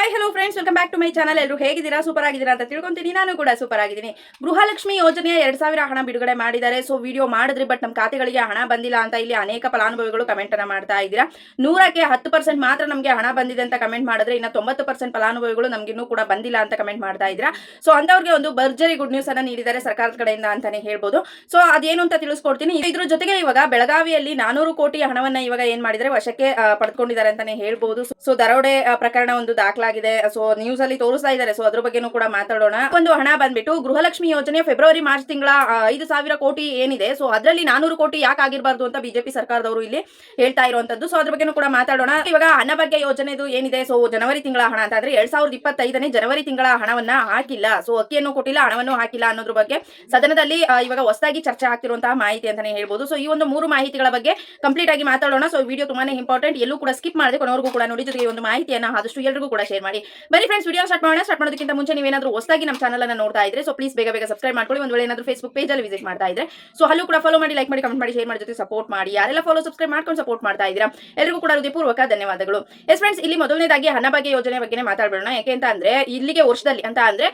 Hi hello friends welcome back to my channel ಎಲ್ಲರೂ ಹೇಗಿದ್ದೀರಾ? Super ಆಗಿದ್ದೀರಾ ಅಂತ ತಿಳ್ಕೊಂತೀನಿ. ನಾನು ಕೂಡ ಸೂಪರ್ ಆಗಿದ್ದೀನಿ. ಗೃಹಲಕ್ಷ್ಮಿ ಯೋಜನೆಯ ಎರಡ್ ಸಾವಿರ ಹಣ ಬಿಡುಗಡೆ ಮಾಡಿದ್ದಾರೆ. ಸೊ ವಿಡಿಯೋ ಮಾಡಿದ್ರಿ ಬಟ್ ನಮ್ಮ ಖಾತೆಗಳಿಗೆ ಹಣ ಬಂದಿಲ್ಲ ಅಂತ ಇಲ್ಲಿ ಅನೇಕ ಫಲಾನುಭವಿಗಳು ಕಮೆಂಟ್ ಅನ್ನ ಮಾಡ್ತಾ ಇದ್ದೀರಾ. ನೂರಕ್ಕೆ ಹತ್ತು ಪರ್ಸೆಂಟ್ ಮಾತ್ರ ನಮಗೆ ಹಣ ಬಂದಿದೆ ಅಂತ ಕಮೆಂಟ್ ಮಾಡಿದ್ರೆ, ಇನ್ನು ತೊಂಬತ್ತು ಪರ್ಸೆಂಟ್ ಫಲಾನುಭವಿಗಳು ನಮಗೆ ಇನ್ನೂ ಕೂಡ ಬಂದಿಲ್ಲ ಅಂತ ಕಮೆಂಟ್ ಮಾಡ್ತಾ ಇದ್ದೀರಾ. ಸೊ ಅಂತವ್ರಿಗೆ ಒಂದು ಭರ್ಜರಿ ಗುಡ್ ನ್ಯೂಸ್ ಅನ್ನ ನೀಡಿದ್ದಾರೆ ಸರ್ಕಾರದ ಕಡೆಯಿಂದ ಅಂತಾನೆ ಹೇಳ್ಬೋದು. ಸೊ ಅದೇನು ಅಂತ ತಿಳಿಸ್ಕೊಡ್ತೀನಿ. ಇದ್ರ ಜೊತೆಗೆ ಇವಾಗ ಬೆಳಗಾವಿಯಲ್ಲಿ ನಾನೂರು ಕೋಟಿ ಹಣವನ್ನ ಇವಾಗ ಏನ್ ಮಾಡಿದ್ರೆ ವಶಕ್ಕೆ ಪಡೆದುಕೊಂಡಿದ್ದಾರೆ ಅಂತಾನೆ ಹೇಳ್ಬೋದು. ಸೊ ದರೋಡೆ ಪ್ರಕರಣ ಒಂದು ದಾಖಲಾಗಿದೆ. ಸೊ ನ್ಯೂಸ್ ಅಲ್ಲಿ ತೋರಿಸ್ತಾ ಇದ್ದಾರೆ. ಸೊ ಅದ್ರ ಬಗ್ಗೆನೂ ಕೂಡ ಮಾತಾಡೋಣ. ಒಂದು ಹಣ ಬಂದ್ಬಿಟ್ಟು ಗೃಹಲಕ್ಷ್ಮಿ ಯೋಜನೆ ಫೆಬ್ರವರಿ, ಮಾರ್ಚ್ ತಿಂಗಳ ಐದು ಸಾವಿರ ಕೋಟಿ ಏನಿದೆ. ಸೊ ಅದರಲ್ಲಿ ನಾನೂರು ಕೋಟಿ ಯಾಕೆ ಆಗಿರಬಾರ್ದು ಅಂತ ಬಿಜೆಪಿ ಸರ್ಕಾರದವರು ಇಲ್ಲಿ ಹೇಳ್ತಾ ಇರುವಂತದ್ದು. ಸೊ ಅದ್ರ ಬಗ್ಗೆನೂ ಕೂಡ ಮಾತಾಡೋಣ. ಇವಾಗ ಅನ್ನಭಾಗ್ಯ ಯೋಜನೆದು ಏನಿದೆ? ಸೊ ಜನವರಿ ತಿಂಗಳ ಹಣ ಅಂತ ಅಂದ್ರೆ ಎರಡ್ ಸಾವಿರದ ಇಪ್ಪತ್ತೈದನೇ ಜನವರಿ ತಿಂಗಳ ಹಣವನ್ನ ಹಾಕಿಲ್ಲ. ಸೊ ಅಕ್ಕಿಯನ್ನು ಕೊಟ್ಟಿಲ್ಲ, ಹಣವನ್ನು ಹಾಕಿಲ್ಲ ಅನ್ನೋದ್ರ ಬಗ್ಗೆ ಸದನದಲ್ಲಿ ಇವಾಗ ಹೊಸದಾಗಿ ಚರ್ಚೆ ಆಗ್ತಿರುವಂತಹ ಮಾಹಿತಿ ಅಂತಾನೆ ಹೇಳ್ಬೋದು. ಸೊ ಈ ಒಂದು ಮೂರು ಮಾಹಿತಿಗಳ ಬಗ್ಗೆ ಕಂಪ್ಲೀಟ್ ಆಗಿ ಮಾತಾಡೋಣ. ಸೊ ವಿಡಿಯೋ ತುಂಬಾನೇ ಇಂಪಾರ್ಟೆಂಟ್ ಎಲ್ಲೂ ಕೂಡ ಸ್ಕಿಪ್ ಮಾಡದೆ ಕೊನೆವರೆಗೂ ಕೂಡ ನೋಡಿ ಜೊತೆಗೆ ಒಂದು ಮಾಹಿತಿಯನ್ನ ಆದಷ್ಟು ಎಲ್ರಿಗೂ ಕೂಡ ಶೇರ್ ಮಾಡಿ. ಬರೀ ಫ್ರೆಂಡ್ಸ್ ವಿಡಿಯೋ ಸ್ಟಾರ್ಟ್ ಮಾಡೋಣ. ಸ್ಟಾರ್ಟ್ ಮಾಡೋದಕ್ಕಿಂತ ಮುಂಚೆ ನೀವೇನಾದ್ರೂ ಹೊಸದಾಗಿ ನಮ್ಮ ಚಾನಲ್ ಅನ್ನು ನೋಡ್ತಾ ಇದ್ರೆ ಸೊ ಪ್ಲೀಸ್ ಬೇಗ ಬೇಗ ಸಬ್ಸ್ಕ್ರೈಬ್ ಮಾಡ್ಕೊಳ್ಳಿ. ಒಂದು ವೇಳೆ ಏನಾದರೂ ಫೇಸ್ಬುಕ್ ಅಲ್ಲಿ ವಿಸಿಟ್ ಮಾಡ್ತಾ ಇದ್ರೆ ಸೊ ಅಲ್ಲೂ ಕೂಡ ಫಾಲೋ ಮಾಡಿ ಲೈಕ್ ಮಾಡಿ ಕಮೆಂಟ್ ಮಾಡಿ ಶೇರ್ ಮಾಡಿ ಜೊತೆ ಸಪೋರ್ಟ್ ಮಾಡಿ. ಯಾರೆಲ್ಲ ಫಾಲೋ ಸಬ್ಸ್ಕ್ರೈಬ್ ಮಾಡ್ಕೊಂಡು ಸಪೋರ್ಟ್ ಮಾಡ್ತಾ ಇದ್ದೀರಾ ಎಲ್ಲರಿಗೂ ಕೂಡ ಹೃದಯಪೂರ್ವಕ ಧನ್ಯವಾದಗಳು. ಎಸ್ ಫ್ರೆಂಡ್ಸ್ ಇಲ್ಲಿ ಮೊದಲನೇದಾಗಿ ಅನ್ನಭಾಗ್ಯ ಯೋಜನೆ ಬಗ್ಗೆ ಮಾತಾಡ್ಬಿಡೋಣ. ಯಾಕೆ ಅಂತ ಅಂದ್ರೆ, ಇಲ್ಲಿಗೆ ವರ್ಷದಲ್ಲಿ ಅಂತ ಅಂದ್ರೆ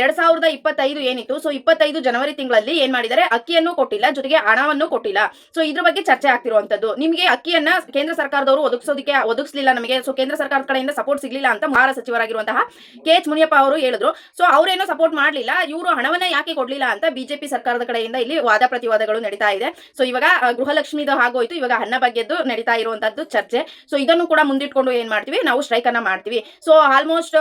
ಎರಡ್ ಸಾವಿರದ ಇಪ್ಪತ್ತೈದು ಏನಿತ್ತು ಸೊ ಇಪ್ಪತ್ತೈದು ಜನವರಿ ತಿಂಗಳಲ್ಲಿ ಏನ್ ಮಾಡಿದ್ದಾರೆ, ಅಕ್ಕಿಯನ್ನು ಕೊಟ್ಟಿಲ್ಲ, ಜೊತೆಗೆ ಹಣವನ್ನು ಕೊಟ್ಟಿಲ್ಲ. ಸೊ ಇದ್ರ ಬಗ್ಗೆ ಚರ್ಚೆ ಆಗ್ತಿರುವಂತದ್ದು. ನಿಮಗೆ ಅಕ್ಕಿಯನ್ನ ಕೇಂದ್ರ ಸರ್ಕಾರದವರು ಒದಗಿಸೋದಕ್ಕೆ, ಒದಗಿಸಲಿಲ್ಲ ನಮಗೆ ಸೊ ಕೇಂದ್ರ ಸರ್ಕಾರದ ಕಡೆಯಿಂದ ಸಪೋರ್ಟ್ ಸಿಗ್ಲಿಲ್ಲ ಅಂತ ಆಹಾರ ಸಚಿವರಾಗಿರುವಂತಹ ಕೆ ಎಚ್ ಮುನಿಯಪ್ಪ ಅವರು ಹೇಳಿದ್ರು. ಸೊ ಅವರೇನೋ ಸಪೋರ್ಟ್ ಮಾಡಲಿಲ್ಲ. ಇವರು ಹಣವನ್ನ ಯಾಕೆ ಕೊಡ್ಲಿಲ್ಲ ಅಂತ ಬಿಜೆಪಿ ಸರ್ಕಾರದ ಕಡೆಯಿಂದ ಇಲ್ಲಿ ವಾದ ಪ್ರತಿವಾದಗಳು ನಡೀತಾ ಇದೆ. ಸೊ ಇವಾಗ ಗೃಹಲಕ್ಷ್ಮಿದು ಆಗೋಯ್ತು ಇವಾಗ ಅನ್ನ ಬಗ್ಗೆದ್ದು ನಡೀತಾ ಇರುವಂತದ್ದು ಚರ್ಚೆ. ಸೊ ಇದನ್ನು ಕೂಡ ಮುಂದಿಟ್ಕೊಂಡು ಏನ್ ಮಾಡ್ತೀವಿ? ನಾವು ಸ್ಟ್ರೈಕ್ ಅನ್ನ ಮಾಡ್ತೀವಿ ಸೊ ಆಲ್ಮೋಸ್ಟ್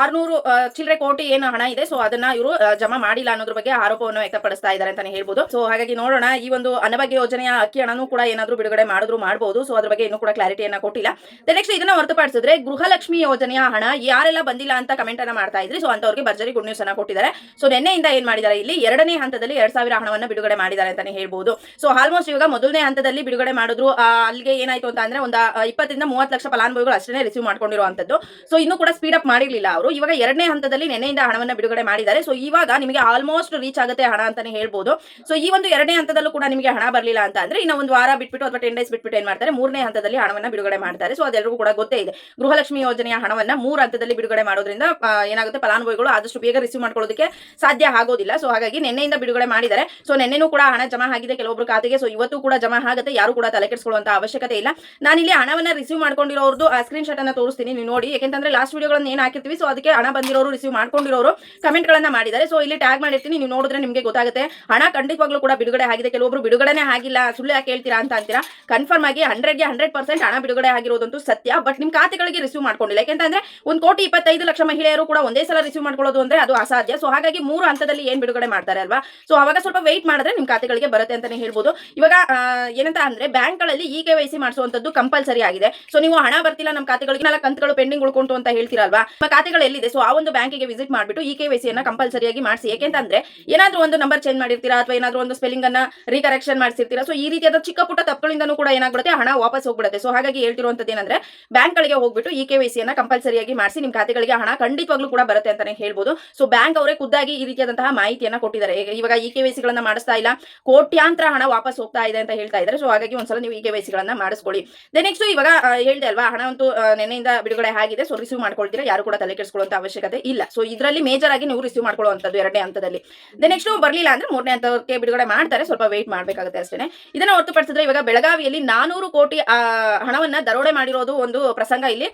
ಆರ್ನೂರು ಚಿಲ್ಲರೆ ಕೋಟಿ ಏನು ಹಣ ಇದೆ. ಸೊ ಅದನ್ನ ಇವರು ಜಮಾ ಮಾಡಿಲ್ಲ ಅನ್ನೋದ್ರ ಬಗ್ಗೆ ಆರೋಪವನ್ನು ವ್ಯಕ್ತಪಡಿಸ್ತಾ ಇದ್ದಾರೆ ಅಂತಾನೆ ಹೇಳ್ಬೋದು. ಸೊ ಹಾಗಾಗಿ ನೋಡೋಣ. ಈ ಒಂದು ಅನ್ನಭಾಗ್ಯ ಯೋಜನೆಯ ಅಕ್ಕಿ ಹಣನೂ ಕೂಡ ಏನಾದ್ರೂ ಬಿಡುಗಡೆ ಮಾಡಿದ್ರು ಮಾಡಬಹುದು ಸೊ ಅದ್ರ ಬಗ್ಗೆ ಇನ್ನೂ ಕೂಡ ಕ್ಲಾರಿಟಿಯನ್ನ ಕೊಟ್ಟಿಲ್ಲ. ನೆಕ್ಸ್ಟ್ ಇದನ್ನ ಹೊರತುಪಡಿಸಿದ್ರೆ ಗೃಹಲಕ್ಷ್ಮಿ ಯೋಜನೆಯ ಹಣ ಯಾರೆಲ್ಲ ಬಂದಿಲ್ಲ ಅಂತ ಕಮೆಂಟ್ ಅನ್ನ ಮಾಡ್ತಾ ಇದ್ರಿ. ಸೊ ಅಂತವ್ರಿಗೆ ಭರ್ಜರಿ ಗುಡ್ ನ್ಯೂಸ್ ಅನ್ನ ಕೊಟ್ಟಿದ್ದಾರೆ. ಸೊ ನಿನ್ನೆಯಿಂದ ಏನ್ ಮಾಡಿದ್ದಾರೆ ಇಲ್ಲಿ? ಎರಡನೇ ಹಂತದಲ್ಲಿ ಎರಡ್ ಸಾವಿರ ಹಣವನ್ನ ಬಿಡುಗಡೆ ಮಾಡಿದ್ದಾರೆ ಅಂತಾನೆ ಹೇಳ್ಬೋದು. ಸೊ ಆಲ್ಮೋಸ್ಟ್ ಇವಾಗ ಮೊದಲನೇ ಹಂತದಲ್ಲಿ ಬಿಡುಗಡೆ ಮಾಡಿದ್ರು ಅಲ್ಲಿಗೆ ಏನಾಯ್ತು ಅಂತ ಅಂದ್ರೆ ಒಂದು ಇಪ್ಪತ್ತರಿಂದ ಮೂವತ್ತು ಲಕ್ಷ ಫಲಾನುಭವಿಗಳು ಅಷ್ಟೇ ರಿಸೀವ್ ಮಾಡ್ಕೊಂಡಿರುವಂತದ್ದು ಸೊ ಇನ್ನು ಕೂಡ ಸ್ಪೀಡ್ ಅಪ್ ಮಾಡಿರ್ಲಿಲ್ಲ ಅವರು. ಇವಾಗ ಎರಡನೇ ಹಂತದಲ್ಲಿ ನಿನ್ನೆಯಿಂದ ಹಣವನ್ನ ಬಿಡುಗಡೆ ಮಾಡಿದ್ದಾರೆ. ಸೊ ಇವಾಗ ನಿಮಗೆ ಆಲ್ಮೋಸ್ಟ್ ರೀಚ್ ಆಗುತ್ತೆ ಹಣ ಅಂತಾನೆ ಹೇಳ್ಬೋದು. ಸೊ ಈ ಒಂದು ಎರಡನೇ ಹಂತದಲ್ಲೂ ಕೂಡ ನಿಮಗೆ ಹಣ ಬರಲಿಲ್ಲ ಅಂತ ಅಂದ್ರೆ ಇನ್ನೊಂದು ಒಂದು ವಾರ ಬಿಟ್ಬಿಟ್ಟು ಅಥವಾ ಟೆನ್ ಡೇಸ್ ಬಿಟ್ಬಿಟ್ಟು ಏನ್ ಮಾಡ್ತಾರೆ? ಮೂರನೇ ಹಂತದಲ್ಲಿ ಹಣವನ್ನ ಬಿಡುಗಡೆ ಮಾಡ್ತಾರೆ. ಸೊ ಅದೆಲ್ಲರಿಗೂ ಕೂಡ ಗೊತ್ತೇ ಇದೆ. ಗೃಹಲಕ್ಷ್ಮಿ ಯೋಜನೆಯ ಹಣವನ್ನ ಮೂರು ಹಂತದಲ್ಲಿ ಬಿಡುಗಡೆ ಮಾಡೋದ್ರಿಂದ ಏನಾಗುತ್ತೆ, ಫಲಾನುಭವಿಗಳು ಆದಷ್ಟು ಬೇಗ ರಿಸೀವ್ ಮಾಡ್ಕೊಳ್ಳೋದಕ್ಕೆ ಸಾಧ್ಯ ಆಗೋದಿಲ್ಲ. ಸೊ ಹಾಗಾಗಿ ನಿನ್ನೆಯಿಂದ ಬಿಡುಗಡೆ ಮಾಡಿದ್ದಾರೆ. ಸೊ ನಿನ್ನೆನೂ ಕೂಡ ಹಣ ಜಮಾ ಆಗಿದೆ ಕೆಲವೊಬ್ಬರು ಖಾತೆಗೆ. ಸೊ ಇವತ್ತು ಕೂಡ ಜಮಾ ಆಗುತ್ತೆ. ಯಾರು ಕೂಡ ತಲೆ ಕೆಡಿಸ್ಕೊಳ್ಳುವಂತ ಅವಶ್ಯಕತೆ ಇಲ್ಲ. ನಾನಿಲ್ಲಿ ಹಣವನ್ನ ರಿಸೀವ್ ಮಾಡ್ಕೊಂಡಿರೋರ್ದು ಸ್ಕ್ರೀನ್ ಶಾಟ್ ಅನ್ನ ತೋರಿಸ್ತೀನಿ. ನೀವು ನೋಡಿ. ಯಾಕೆಂತಂದ್ರೆ ಲಾಸ್ಟ್ ವೀಡಿಯೋಗಳನ್ನ ಏನು ಹಾಕಿರ್ತೀವಿ ಸೊ ಅದಕ್ಕೆ ಹಣ ಬಂದಿರೋರು ರಿಸೀವ್ ಮಾಡ್ಕೊಂಡಿರೋರು ಕಮೆಂಟ್ ಗಳನ್ನ ಮಾಡಿದ್ದಾರೆ. ಸೊ ಇಲ್ಲಿ ಟ್ಯಾಗ್ ಮಾಡಿರ್ತೀನಿ. ನೀವು ನೋಡಿದ್ರೆ ನಿಮಗೆ ಗೊತ್ತಾಗುತ್ತೆ. ಹಣ ಖಂಡಿತವಾಗ್ಲೂ ಕೂಡ ಬಿಡುಗಡೆ ಆಗಿದೆ. ಕೆಲವೊಬ್ರು ಬಿಡುಗಡೆನೇ ಆಗಿಲ್ಲ. ಸುಳ್ಳು ಯಾಕೆ ಹೇಳ್ತೀರಾ ಅಂತ ಅಂತೀರಾ? ಕನ್ಫರ್ಮ್ ಆಗಿ ಹಂಡ್ರೆಡ್ಗೆ ಹಂಡ್ರೆಡ್ ಪರ್ಸೆಂಟ್ ಹಣ ಬಿಡುಗಡೆ ಆಗಿರೋದಂತೂ ಸತ್ಯ. ಬಟ್ ನಿಮ್ ಖಾತೆಗಳಿಗೆ ರಿಸೀವ್ ಮಾಡ್ಕೊಂಡಿಲ್ಲ. ಯಾಕೆಂತಂದ್ರೆ ಒಂದು ಕೋಟಿ ಇಪ್ಪತ್ತೈದು ಲಕ್ಷ ಮಹಿಳೆಯರು ಕೂಡ ಒಂದೇ ಸಲ ರಿಸೀವ್ ಮಾಡ್ಕೊಳ್ಳೋದು ಅಂದ್ರೆ ಅದು ಅಸಾಧ್ಯ. ಸೊ ಹಾಗಾಗಿ ಮೂರು ಹಂತದಲ್ಲಿ ಏನ್ ಬಿಡುಗಡೆ ಮಾಡ್ತಾರೆ ಅಲ್ವಾ? ಸೊ ಅವಾಗ ಸ್ವಲ್ಪ ವೆಯ್ಟ್ ಮಾಡಿದ್ರೆ ನಿಮ್ ಖಾತೆಗಳಿಗೆ ಬರುತ್ತೆ ಅಂತಾನೆ ಹೇಳ್ಬೋದು. ಇವಾಗ ಏನಂತ ಅಂದ್ರೆ ಬ್ಯಾಂಕ್ಗಳಲ್ಲಿ ಇ ಕೆ ವೈ ಸಿ ಮಾಡಿಸುವಂತದ್ದು ಕಂಪಲ್ಸರಿ ಆಗಿದೆ. ಸೊ ನೀವು ಹಣ ಬರ್ತಿಲ್ಲ ನಮ್ಮ ಖಾತೆಗಳಿಗೆ, ನಾಲ್ಕು ಕಂತುಗಳು ಪೆಂಡಿಂಗ್ ಉಳ್ಕೊಂತು ಅಂತ ಹೇಳ್ತೀರಲ್ವಾ? ನಮ್ಮ ಖಾತೆಗಳು ಎಲ್ಲಿದೆ? ಸೊ ಆ ಒಂದು ಬ್ಯಾಂಕಿಗೆ ವಿಸಿಟ್ ಮಾಡಿಬಿಟ್ಟು ಇ ಕೆ ವೈ ಸಿಯನ್ನ ಕಂಪಲ್ಸರಿಯಾಗಿ ಮಾಡಿಸಿ. ಯಾಕೆಂತಂದ್ರೆ ಏನಾದ್ರೂ ಒಂದು ನಂಬರ್ ಚೇಂಜ್ ಮಾಡಿರ್ತೀರಾ ಅಥವಾ ಏನಾದ್ರೂ ಒಂದು ಸ್ಪೆಲ್ಲಿಂಗ್ ಅನ್ನ ರೀಕರೆಕ್ಷನ್ ಮಾಡಿಸಿರ್ತೀರಾ? ಸೊ ಈ ರೀತಿಯಾದ ಚಿಕ್ಕ ಪುಟ್ಟ ತಪ್ಪುಗಳಿಂದನೂ ಕೂಡ ಏನಾಗ್ಬಿಡುತ್ತೆ? ಹಣ ವಾಪಸ್ ಹೋಗ್ಬಿಡುತ್ತೆ. ಸೊ ಹಾಗಾಗಿ ಹೇಳ್ತಿರುವಂತದ್ದು ಏನಂದ್ರೆ ಬ್ಯಾಂಕ್ಗಳಿಗೆ ಹೋಗ್ಬಿಟ್ಟು ಇ ಕೆ ವೈ ಸಿಯನ್ನ ಕಂಪಲ್ಸರಿಯಾಗಿ ಮಾಡಿಸಿ ನಿಮ್ಮ ಖಾತೆಗಳಿಗೆ ಹಣ ಖಂಡಿತವಾಗ್ಲೂ ಕೂಡ ಬರುತ್ತೆ ಅಂತಾನೆ ಹೇಳ್ಬೋದು. ಸೊ ಬ್ಯಾಂಕ್ ಅವರೇ ಖುದ್ದಾಗಿ ಈ ರೀತಿಯಾದಂತಹ ಮಾಹಿತಿಯನ್ನ ಕೊಟ್ಟಿದ್ದಾರೆ. ಇವಾಗ ಇ ಕೆ ವೈಸಿಗಳನ್ನ ಮಾಡಿಸ್ತಾ ಇಲ್ಲ. ಕೋಟ್ಯಾಂತರ ಹಣ ವಾಪಸ್ ಹೋಗ್ತಾ ಇದೆ ಅಂತ ಹೇಳ್ತಾ ಇದ್ದಾರೆ. ಸೊ ಹಾಗಾಗಿ ಒಂದ್ಸಲ ನೀವು ಇ ಕೆ ವೈಸಿಗಳನ್ನ ಮಾಡಿಸ್ಕೊಳ್ಳಿ. ದೆ ನೆಕ್ಸ್ಟ್ ಇವಾಗ ಹೇಳ್ದೆ ಅಲ್ವಾ, ಹಣ ಅಂತೂ ನೆನೆಯಿಂದ ಬಿಡುಗಡೆ ಆಗಿದೆ. ಸೊ ರಿಸೀವ್ ಮಾಡ್ಕೊಳ್ತೀರಾ? ಯಾರು ಕೂಡ ತಲೆ ಕೆಡಿಸ್ಕೊಳ್ಳುವಂತ ಅವಶ್ಯಕತೆ ಇಲ್ಲ. ಸೊ ಇದರಲ್ಲಿ ಮೇಜರ್ ಆಗಿ ನೀವು ರಿಸೀವ್ ಮಾಡ್ಕೊಳ್ಳುವಂಥದ್ದು ಎರಡನೇ ಹಂತದಲ್ಲಿ. ದೆ ನೆಕ್ಸ್ಟ್ ಬರಲಿಲ್ಲ ಅಂದ್ರೆ ಮೂರನೇ ಹಂತಕ್ಕೆ ಬಿಡುಗಡೆ ಮಾಡ್ತಾರೆ. ಸ್ವಲ್ಪ ವೆಯ್ಟ್ ಮಾಡಬೇಕಾಗುತ್ತೆ ಅಷ್ಟೇ ಇದನ್ನ ಹೊರತುಪಡಿಸಿದ್ರೆ ಇವಾಗ ಬೆಳಗಾವಿಯಲ್ಲಿ ನಾನೂರು ಕೋಟಿ ಹಣವನ್ನ ದರೋಡೆ ಮಾಡಿರೋದು ಒಂದು ಪ್ರಸಂಗ ಇಲ್ಲಿ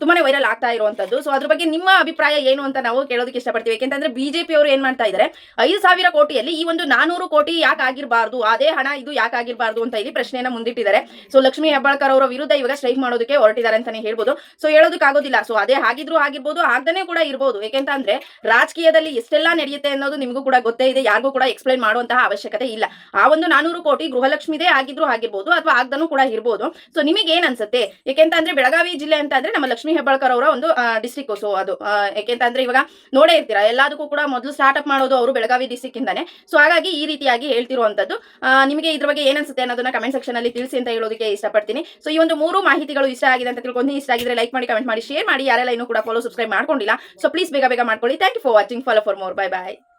ತುಂಬಾನೇ ವೈರಲ್ ಆಗ್ತಾ ಇರುವಂತದ್ದು. ಸೊ ಅದ್ರ ಬಗ್ಗೆ ನಿಮ್ಮ ಅಭಿಪ್ರಾಯ ಏನು ಅಂತ ನಾವು ಕೇಳೋದಕ್ಕೆ ಇಷ್ಟಪಡ್ತೀವಿ. ಯಾಕೆಂತಂದ್ರೆ ಬಿಜೆಪಿ ಅವರು ಏನ್ ಮಾಡ್ತಾ ಇದ್ದಾರೆ ಐದು ಸಾವಿರ ಕೋಟಿಯಲ್ಲಿ ಈ ಒಂದು ನಾನೂರು ಕೋಟಿ ಯಾಕೆ ಆಗಿರಬಾರ್ದು? ಅದೇ ಹಣ ಇದು ಯಾಕೆ ಆಗಿರಬಾರ್ದು ಅಂತ ಇಲ್ಲಿ ಪ್ರಶ್ನೆಯನ್ನ ಮುಂದಿಟ್ಟಿದ್ದಾರೆ. ಸೊ ಲಕ್ಷ್ಮಿ ಹೆಬ್ಬಾಳ್ಕರ್ ಅವರ ವಿರುದ್ಧ ಇವಾಗ ಸ್ಟ್ರೈಕ್ ಮಾಡೋದಕ್ಕೆ ಹೊರಟಿದ್ದಾರೆ ಅಂತಾನೆ ಹೇಳ್ಬೋದು. ಸೊ ಹೇಳೋದಕ್ಕಾಗೋದಿಲ್ಲ ಸೊ ಅದೇ ಆಗಿದ್ರು ಆಗಿರ್ಬೋದು ಆಗ್ದೇ ಕೂಡ ಇರ್ಬೋದು. ಯಾಕೆಂತಂದ್ರೆ ರಾಜಕೀಯದಲ್ಲಿ ಎಷ್ಟೆಲ್ಲ ನಡೆಯುತ್ತೆ ಅನ್ನೋದು ನಿಮಗೂ ಕೂಡ ಗೊತ್ತೇ ಇದೆ. ಯಾರಿಗೂ ಕೂಡ ಎಕ್ಸ್ಪ್ಲೈನ್ ಮಾಡುವಂತಹ ಅವಶ್ಯಕತೆ ಇಲ್ಲ. ಆ ಒಂದು ನಾನೂರು ಕೋಟಿ ಗೃಹಲಕ್ಷ್ಮಿದೇ ಆಗಿದ್ರು ಆಗಿರ್ಬೋದು, ಅಥವಾ ಆಗ್ದನೂ ಕೂಡ ಇರ್ಬೋದು. ಸೊ ನಿಮಗೆ ಏನ್ ಅನ್ಸುತ್ತೆ? ಯಾಕೆಂತಂದ್ರೆ ಬೆಳಗಾವಿ ಜಿಲ್ಲೆ ಅಂತ ಅಂದ್ರೆ ನಮ್ಮ ಲಕ್ಷ್ಮೀ ಹೆಬ್ಬಾಳ್ಕರ್ ಅವರ ಒಂದು ಡಿಸ್ಟಿಕ್ ಸೊ ಅದು ಯಾಕೆಂತ ಯಾಕೆಂತಂದ್ರೆ ಇವಾಗ ನೋಡೇ ಇರ್ತೀರಾ, ಎಲ್ಲದಕ್ಕೂ ಕೂಡ ಮೊದಲು ಸ್ಟಾರ್ಟ್ಅಪ್ ಮಾಡೋದು ಅವರು ಬೆಳಗಾವಿ ಡಿಸ್ಟಿಕ್ ಇಂದಾನೆ. ಸೊ ಹಾಗಾಗಿ ಈ ರೀತಿಯಾಗಿ ಹೇಳ್ತಿರುವಂತದ್ದು. ನಿಮಗೆ ಇದ್ರ ಬಗ್ಗೆ ಏನನ್ಸುತ್ತೆ ಅನ್ನೋದನ್ನ ಕಮೆಂಟ್ ಸೆಕ್ಷನ್ ಅಲ್ಲಿ ತಿಳಿಸಿ ಅಂತ ಹೇಳೋದಕ್ಕೆ ಇಷ್ಟಪಡ್ತೀನಿ. ಸೊ ಈ ಒಂದು ಮೂರು ಮಾಹಿತಿಗಳು ಇಷ್ಟ ಆಗಿದೆ ಅಂತ ತಿಳ್ಕೊಂಡು ಇಷ್ಟ ಆಗಿದ್ರೆ ಲೈಕ್ ಮಾಡಿ ಕಮೆಂಟ್ ಮಾಡಿ ಶೇರ್ ಮಾಡಿ. ಯಾರೆಲ್ಲ ಇನ್ನೂ ಕೂಡ ಫಾಲೋ ಸಬ್ಸ್ಕ್ರೈಬ್ ಮಾಡ್ಕೊಂಡಿಲ್ಲ. ಸೊ ಪ್ಲೀಸ್ ಬೇಗ ಬೇಗ ಮಾಡ್ಕೊಳ್ಳಿ. Thank you for watching follow for more bye bye